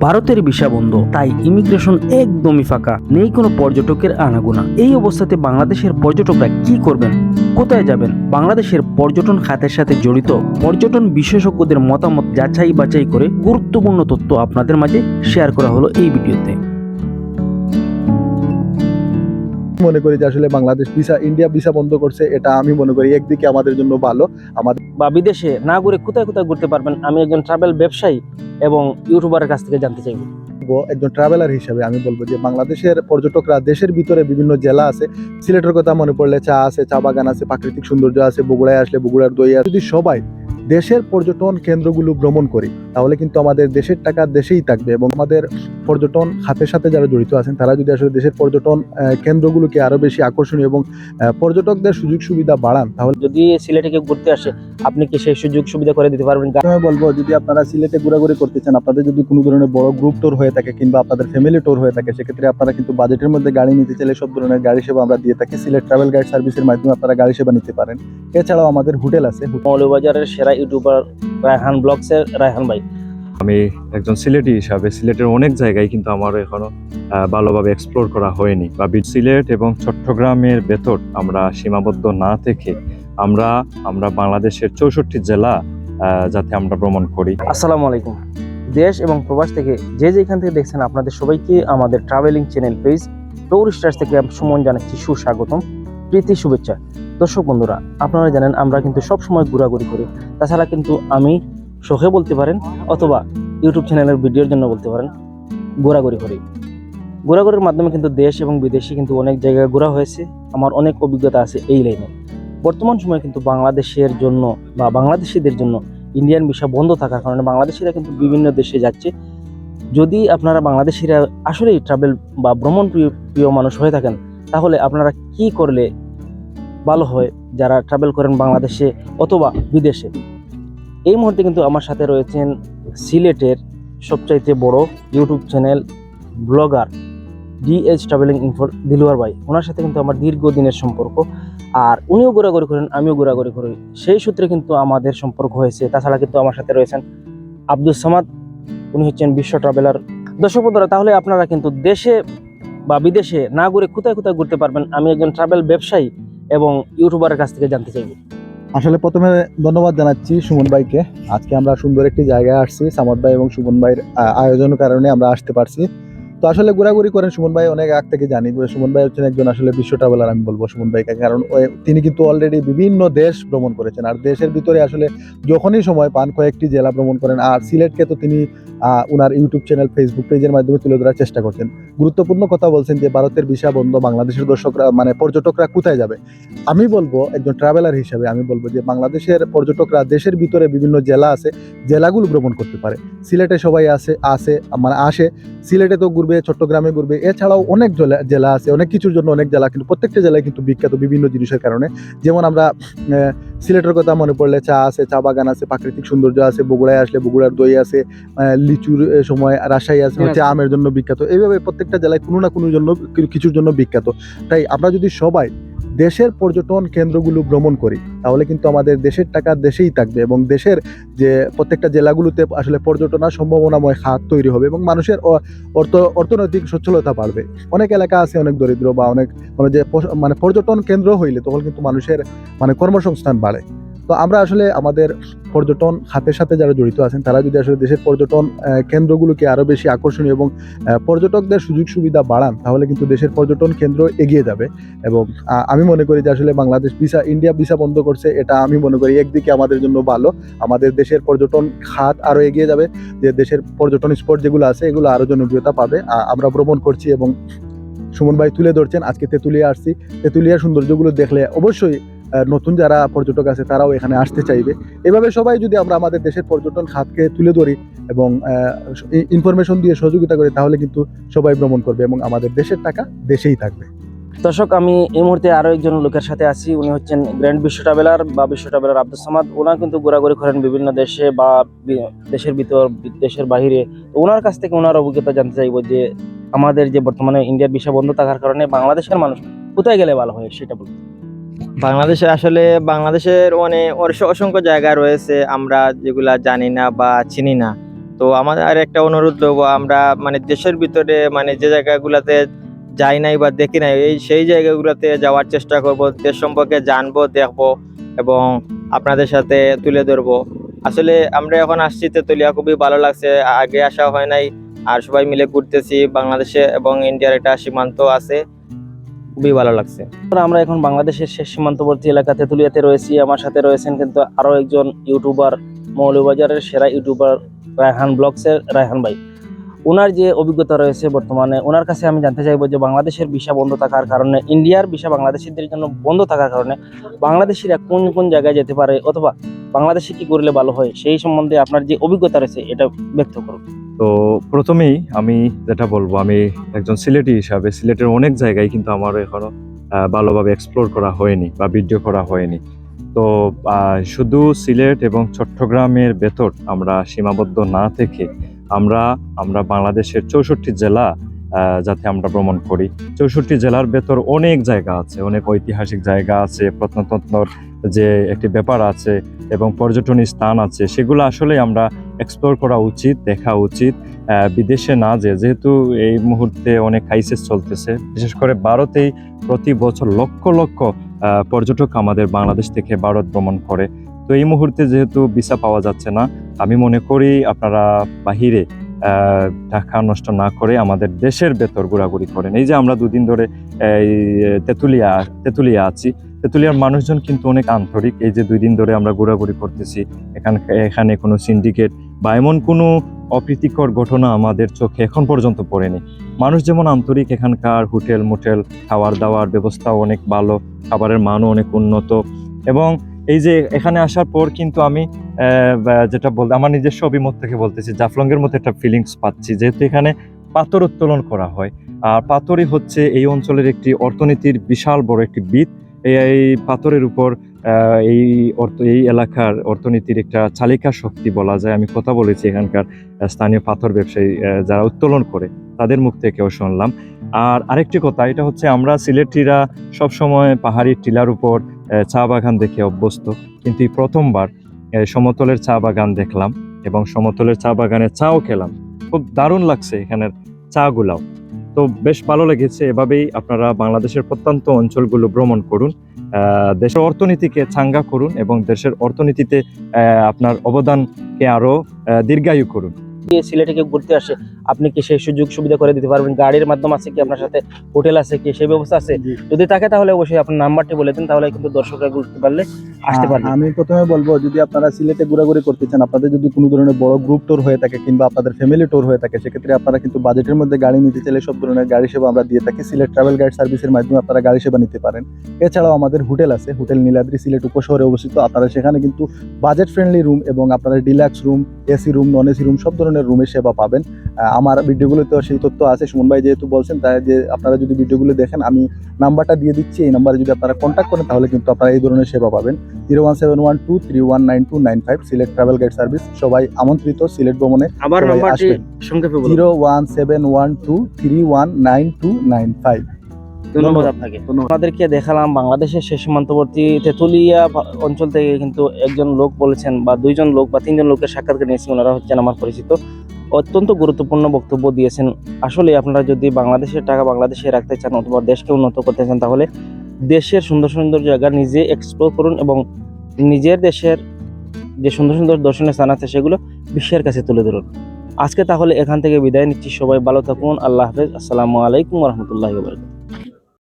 ভারতের ভিসা বন্ধ তাই ইমিগ্রেশন একদমই ফাঁকা। নেই কোনো পর্যটকের আনাগোনা। এই অবস্থাতে বাংলাদেশের পর্যটকরা কি করবেন? কোথায় যাবেন? বাংলাদেশের পর্যটন খাতের সাথে জড়িত পর্যটন বিশেষজ্ঞদের মতামত যাচাই বাছাই করে গুরুত্বপূর্ণ তথ্য আপনাদের মাঝে শেয়ার করা হলো এই ভিডিওতে। মনে করি যে আসলে বাংলাদেশ ভিসা ইন্ডিয়া ভিসা বন্ধ করছে এটা আমি মনে করি একদিকে আমাদের জন্য ভালো। আমাদের বা বিদেশে না ঘুরে কোথায় কোথায় ঘুরতে পারবেন আমি একজন ট্রাভেল ব্যবসায়ী এবং ইউটিউবারের কাছ থেকে জানতে চাইব। একজন ট্রাভেলার হিসেবে আমি বলব যে বাংলাদেশের পর্যটকরা দেশের ভিতরে বিভিন্ন জেলা আছে সিলেটের কথা মনে পড়লে চা আছে চা বাগান আছে প্রাকৃতিক সৌন্দর্য আছে বগুড়ায় আসলে বগুড়ার দই আছে। যদি সবাই দেশের পর্যটন কেন্দ্রগুলো ভ্রমণ করি তাহলে কিন্তু আমাদের দেশের টাকা দেশেই থাকবে এবং আমাদের পর্যটন খাতের সাথে যারা জড়িত আছেন তারা যদি আসলে দেশের পর্যটন কেন্দ্রগুলোকে আরও বেশি আকর্ষণীয় এবং পর্যটকদের সুযোগ সুবিধা বাড়ান তাহলে যদি সিলেটে কেউ ঘুরতে আসে আপনি কি সেই সুযোগ সুবিধা করে দিতে পারবেন? আমি বলব যদি আপনারা সিলেটে ঘোরাঘুরি করতে চান আপনাদের যদি কোনো ধরনের বড় গ্রুপ ট্যুর হয়ে থাকে কিংবা আপনাদের ফ্যামিলি ট্যুর হয়ে থাকে সেক্ষেত্রে আপনারা কিন্তু বাজেটের মধ্যে গাড়ি নিতে চাইলে সব ধরনের গাড়ি সেবা আমরা দিয়ে থাকি। সিলেট ট্রাভেল গাইড সার্ভিসের মাধ্যমে আপনারা গাড়ি সেবা নিতে পারেন। এছাড়াও আমাদের হোটেল আছে। মৌলবাজারের সেরা ইউটিউবার রায়হান ব্লগসের রায়হান ভাই। আমি একজন সিলেটি হিসাবে সিলেটের অনেক জায়গায় কিন্তু আমার এখনও ভালোভাবে এক্সপ্লোর করা হয়নি। বা সিলেট এবং চট্টগ্রামের ভেতর আমরা সীমাবদ্ধ না থেকে আমরা আমরা বাংলাদেশের চৌষট্টি জেলা যাতে আমরা ভ্রমণ করি। আসসালামু আলাইকুম। দেশ এবং প্রবাস থেকে যে যেখান থেকে দেখছেন আপনাদের সবাইকে আমাদের ট্রাভেলিং চ্যানেল পেজ টুরিস্টার্স থেকে সুমন জানাচ্ছি সুস্বাগতম। প্রীতি শুভেচ্ছা। দর্শক বন্ধুরা আপনারা জানেন আমরা কিন্তু সব সময় ঘোরাঘুরি করি। তাছাড়া কিন্তু আমি শখে বলতে পারেন অথবা ইউটিউব চ্যানেলের ভিডিওর জন্য বলতে পারেন ঘোরাঘুরি করি। ঘোরাঘুরির মাধ্যমে কিন্তু দেশ এবং বিদেশে কিন্তু অনেক জায়গায় ঘোরা হয়েছে। আমার অনেক অভিজ্ঞতা আছে এই লাইনে। বর্তমান সময়ে কিন্তু বাংলাদেশের জন্য বা বাংলাদেশিদের জন্য ইন্ডিয়ান ভিসা বন্ধ থাকার কারণে বাংলাদেশিরা কিন্তু বিভিন্ন দেশে যাচ্ছে। যদি আপনারা বাংলাদেশিরা আসলেই ট্রাভেল বা ভ্রমণ প্রিয় প্রিয় মানুষ হয়ে থাকেন, তাহলে আপনারা কি করলে ভালো হয় যারা ট্রাভেল করেন বাংলাদেশে অথবা বিদেশে। এই মুহূর্তে কিন্তু আমার সাথে রয়েছেন সিলেটের সবচাইতে বড় YouTube channel blogger DH travelling ইনফোর Dilwar ভাই। ওনার সাথে কিন্তু আমার দীর্ঘদিনের সম্পর্ক। আর উনিও ঘোরাঘুরি করেন, আমিও ঘোরাঘুরি করি। সেই সূত্রে কিন্তু আমাদের সম্পর্ক হয়েছে। তাছাড়া কিন্তু আমার সাথে রয়েছেন আব্দুল সামাদ। উনি হচ্ছেন বিশ্ব ট্রাভেলার দর্শক বন্ধুরা, তাহলে আপনারা কিন্তু দেশে বা বিদেশে না ঘুরে কোথায় কোথায় ঘুরতে পারবেন? আমি একজন ট্রাভেল ব্যবসায়ী। এবং ইউটিউবারের কাছ থেকে জানতে চাইব। আসলে প্রথমে ধন্যবাদ জানাচ্ছি সুমন ভাইকে। আজকে আমরা সুন্দর একটি জায়গায় আসছি, সামদ ভাই এবং সুমন ভাইয়ের আয়োজনের কারণে আমরা আসতে পারছি। তো আসলে ঘোরাঘুরি করেন সুমন ভাই, অনেক আগ থেকে জানি। সুমন ভাই হচ্ছেন একজন আসলে বিশ্ব ট্রাভেলার আমি বলব সুমন ভাইকে। কারণ তিনি কিন্তু অলরেডি বিভিন্ন দেশ ভ্রমণ করেছেন। আর দেশের ভিতরে আসলে যখনই সময় পান, কয়েকটি জেলা ভ্রমণ করেন। আর সিলেটকে তো তিনি উনার ইউটিউব চ্যানেল ফেসবুক পেজের মাধ্যমে তুলে ধরার চেষ্টা করছেন। গুরুত্বপূর্ণ কথা বলছেন যে, ভারতের ভিসা বন্ধ, বাংলাদেশের দর্শকরা মানে পর্যটকরা কোথায় যাবে? আমি বলব একজন ট্রাভেলার হিসেবে, আমি বলব যে, বাংলাদেশের পর্যটকরা দেশের ভিতরে বিভিন্ন জেলা আছে, জেলাগুলো ভ্রমণ করতে পারে। সিলেটে সবাই আসে আসে মানে আসে। সিলেটে তো ঘুরবে চট্টগ্রামে ঘুরবে। এছাড়াও অনেক জেলা- জেলা আছে অনেক কিছুর জন্য অনেক জেলা কিন্তু প্রত্যেকটা জেলায় কিন্তু বিখ্যাত বিভিন্ন জিনিসের কারণে। যেমন আমরা সিলেটের কথা মনে পড়লে চা আছে চা বাগান আছে প্রাকৃতিক সৌন্দর্য আছে বগুড়ায় আসলে বগুড়ার দই আছে লিচুর সময় রাজশাহী আছে হচ্ছে আমের জন্য বিখ্যাত। এইভাবে প্রত্যেকটা জেলায় কোনো না কোনো জন্য কিছুর জন্য বিখ্যাত। তাই আমরা যদি সবাই দেশের পর্যটন কেন্দ্রগুলো ভ্রমণ করি, তাহলে কিন্তু আমাদের দেশের টাকা দেশেই থাকবে এবং দেশের যে প্রত্যেকটা জেলাগুলোতে আসলে পর্যটনার সম্ভাবনাময় খাত তৈরি হবে এবং মানুষের অর্থ, অর্থনৈতিক সচ্ছলতা বাড়বে। অনেক এলাকা আছে অনেক দরিদ্র বা অনেক মানে যে মানে পর্যটন কেন্দ্র হইলে তখন কিন্তু মানুষের মানে কর্মসংস্থান বাড়ে। তো আমরা আসলে আমাদের পর্যটন খাতের সাথে যারা জড়িত আছেন, তারা যদি আসলে দেশের পর্যটন কেন্দ্রগুলোকে আরও বেশি আকর্ষণীয় এবং পর্যটকদের সুযোগ সুবিধা বাড়ান, তাহলে কিন্তু দেশের পর্যটন কেন্দ্র এগিয়ে যাবে। এবং আমি মনে করি যে আসলে বাংলাদেশ ভিসা, ইন্ডিয়া ভিসা বন্ধ করছে, এটা আমি মনে করি একদিকে আমাদের জন্য ভালো, আমাদের দেশের পর্যটন খাত আরও এগিয়ে যাবে, যে দেশের পর্যটন স্পট যেগুলো আছে, এগুলো আরও জনপ্রিয়তা পাবে। আমরা ভ্রমণ করছি এবং সুমন ভাই তুলে ধরছেন, আজকে তেঁতুলিয়া আসছি। তেঁতুলিয়ার সৌন্দর্যগুলো দেখলে অবশ্যই নতুন যারা পর্যটক আছে, তারাও এখানে আসতে চাইবে। এভাবে সবাই যদি আমরা আমাদের দেশের পর্যটন খাতকে তুলে ধরি এবং ইনফরমেশন দিয়ে সহযোগিতা করি, তাহলে কিন্তু সবাই ভ্রমণ করবে এবং আমাদের দেশের টাকা দেশেই থাকবে। দর্শক, আমি এই মুহূর্তে আরও একজন লোকের সাথে আছি। উনি হচ্ছেন গ্র্যান্ড বিশ্ব ট্রাভেলার বা বিশ্ব ট্রাভেলার আব্দুল সামাদ। ওনার কিন্তু ঘোরাঘুরি করেন বিভিন্ন দেশে বা দেশের ভিতর, দেশের বাইরে তো ওনার কাছ থেকে ওনার অভিজ্ঞতা জানতে চাইব যে, আমাদের যে বর্তমানে ইন্ডিয়ার ভিসা বন্ধ থাকার কারণে বাংলাদেশের মানুষ কোথায় গেলে ভালো হয়, সেটা বলুন। বাংলাদেশে আসলে বাংলাদেশের অস- অসংখ্য জায়গা রয়েছে আমরা যেগুলা জানি না বা চিনি না। তো আমাদের আর একটা অনুরোধ দেবো আমরা মানে দেশের ভিতরে মানে যে জায়গাগুলোতে যাই নাই বা দেখি নাই, এই সেই জায়গাগুলোতে যাওয়ার চেষ্টা করব, দেশ সম্পর্কে জানব, দেখব এবং আপনাদের সাথে তুলে ধরবো। আসলে আমরা এখন আসছি তেতুলিয়া, খুবই ভালো লাগছে, আগে আসা হয় নাই, আর সবাই মিলে ঘুরতেছি, বাংলাদেশে এবং ইন্ডিয়ার একটা সীমান্ত আছে। খুবই ভালো লাগছে। আমরা এখন বাংলাদেশের শেষ সীমান্তবর্তী এলাকা তেঁতুলিয়াতে রয়েছি। আমার সাথে রয়েছেন কিন্তু আরও একজন ইউটিউবার মৌলবাজারের সেরা ইউটিউবার রায়হান ব্লগসের রায়হান ভাই। ওনার যে অভিজ্ঞতা রয়েছে বর্তমানে ওনার কাছে আমি জানতে চাইব যে বাংলাদেশের ভিসা বন্ধ থাকার কারণে, ইন্ডিয়ার ভিসা বাংলাদেশিদের জন্য বন্ধ থাকার কারণে বাংলাদেশিরা কোন কোন জায়গায় যেতে পারে অথবা বাংলাদেশে কি করলে ভালো হয়, সেই সম্বন্ধে আপনার যে অভিজ্ঞতা রয়েছে, এটা ব্যক্ত করুন। তো প্রথমেই আমি যেটা বলব, আমি একজন সিলেটি হিসাবে, সিলেটের অনেক জায়গায় কিন্তু আমার এখনও ভালোভাবে এক্সপ্লোর করা হয়নি বা ভিডিও করা হয়নি। তো শুধু সিলেট এবং চট্টগ্রামের ভেতর আমরা সীমাবদ্ধ না থেকে আমরা আমরা বাংলাদেশের চৌষট্টি জেলা যাতে আমরা ভ্রমণ করি। চৌষট্টি জেলার ভেতর অনেক জায়গা আছে, অনেক ঐতিহাসিক জায়গা আছে, প্রত্নতত্ত্বর যে একটি ব্যাপার আছে এবং পর্যটনী স্থান আছে, সেগুলো আসলে আমরা এক্সপ্লোর করা উচিত, দেখা উচিত বিদেশে না যে যেহেতু এই মুহূর্তে অনেক ক্রাইসিস চলতেছে, বিশেষ করে ভারতেই প্রতি বছর লক্ষ লক্ষ পর্যটক আমাদের বাংলাদেশ থেকে ভারত ভ্রমণ করে। তো এই মুহূর্তে যেহেতু ভিসা পাওয়া যাচ্ছে না, আমি মনে করি আপনারা বাহিরে টাকা নষ্ট না করে আমাদের দেশের ভেতর ঘোরাঘুরি করেন। এই যে আমরা দুদিন ধরে, এই, তেঁতুলিয়া তেঁতুলিয়া আছি তেঁতুলিয়ার মানুষজন কিন্তু অনেক আন্তরিক। এই যে দুই দিন ধরে আমরা ঘোরাঘুরি করতেছি, এখানে এখানে কোনো সিন্ডিকেট বা এমন কোনো অপ্রীতিকর ঘটনা আমাদের চোখে এখন পর্যন্ত পড়েনি। মানুষ যেমন আন্তরিক, এখানকার হোটেল, মোটেল, খাওয়ার দাওয়ার ব্যবস্থাও অনেক ভালো, খাবারের মানও অনেক উন্নত এবং এই যে এখানে আসার পর কিন্তু আমি যেটা বলতে, আমার নিজস্ব অভিমত থেকে বলতেছি, জাফলংয়ের মতো একটা ফিলিংস পাচ্ছি, যেহেতু এখানে পাথর উত্তোলন করা হয়। আর পাথরই হচ্ছে এই অঞ্চলের একটি অর্থনীতির বিশাল বড় একটি বিদ। এই পাথরের উপর এই অর্থ, এই এলাকার অর্থনীতির একটা চালিকা শক্তি বলা যায়। আমি কথা বলেছি এখানকার স্থানীয় পাথর ব্যবসায়ী যারা উত্তোলন করে, তাদের মুখ থেকেও শুনলাম। আর আরেকটি কথা, এটা হচ্ছে আমরা সিলেটিরা সবসময় পাহাড়ি টিলার উপর চা বাগান দেখে অভ্যস্ত। কিন্তু এই প্রথমবার সমতলের চা বাগান দেখলাম এবং সমতলের চা বাগানে চাও খেলাম। খুব দারুণ লাগছে এখানের চাগুলাও তো বেশ ভালো লেগেছে এভাবেই আপনারা বাংলাদেশের প্রত্যন্ত অঞ্চলগুলো ভ্রমণ করুন দেশের অর্থনীতিকে চাঙ্গা করুন এবং দেশের অর্থনীতিতে আপনার অবদানকে আরও দীর্ঘায়ু করুন। সিলেটে ঘুরতে আসে। আপনি কি সেই সুযোগ সুবিধা করে দিতে পারবেন? গাড়ির মাধ্যম আছে কি? আপনার সাথে হোটেল আছে কি? সেই ব্যবস্থা আছে? যদি থাকে তাহলে অবশ্যই আপনার নাম্বারটি বলে দিন তাহলে কিন্তু দর্শকরা ঘুরতে পারলে আসতে পারবে। আমি প্রথমে বলব যদি আপনারা সিলেটে ঘোরাঘুরি করতে চান আপনাদের যদি কোনো ধরনের বড় গ্রুপ ট্যুর হয়ে থাকে কিংবা আপনাদের ফ্যামিলি ট্যুর হয়ে থাকে সেক্ষেত্রে আপনারা কিন্তু বাজেটের মধ্যে গাড়ি নিতে চাইলে সব ধরনের গাড়ি সেবা আমরা দিয়ে থাকি। সিলেট ট্রাভেল গাইড সার্ভিসের মাধ্যমে আপনারা গাড়ি সেবা নিতে পারেন। এছাড়াও আমাদের হোটেল আছে হোটেল নীলাদ্রি সিলেট উপশহরে অবস্থিত। আপনারা সেখানে কিন্তু বাজেট ফ্রেন্ডলি রুম এবং আপনারা deluxe room AC room non AC room সব ধরনের রুমের সেবা পাবেন। আমার ভিডিওগুলোতে সেই তথ্য আছে সুমন ভাই যেহেতু বলছেন তাই যে আপনারা যদি ভিডিওগুলো দেখেন আমি নাম্বারটা দিয়ে দিচ্ছি এই নাম্বারে যদি আপনারা কন্ট্যাক্ট করেন তাহলে কিন্তু আপনারা এই ধরনের সেবা পাবেন। Zero one seven one two three one nine two nine five Sylhet travel guide service. সবাই আমন্ত্রিত সিলেট ভ্রমণে আবার আসবেন। Zero one seven one two three one nine two nine five. ধন্যবাদ। আপনাকে। আমাদেরকে দেখালাম বাংলাদেশের শেষ সীমান্তবর্তী তেঁতুলিয়া অঞ্চল থেকে কিন্তু একজন লোক বলেছেন বা দুইজন লোক বা তিনজন লোকের সাক্ষাৎকার নিয়েছি ওনারা হচ্ছেন আমার পরিচিত। অত্যন্ত গুরুত্বপূর্ণ বক্তব্য দিয়েছেন। আসলে আপনারা যদি বাংলাদেশের টাকা বাংলাদেশে রাখতে চান অথবা দেশকে উন্নত করতে চান, তাহলে দেশের সুন্দর সুন্দর জায়গা নিজে এক্সপ্লোর করুন এবং নিজের দেশের যে সুন্দর সুন্দর দর্শনীয় স্থান আছে, সেগুলো বিশ্বের কাছে তুলে ধরুন। আজকে তাহলে এখান থেকে বিদায় নিচ্ছি। সবাই ভালো থাকুন। আল্লাহ হাফেজ। আসসালামু আলাইকুম রহমতুল্লাহ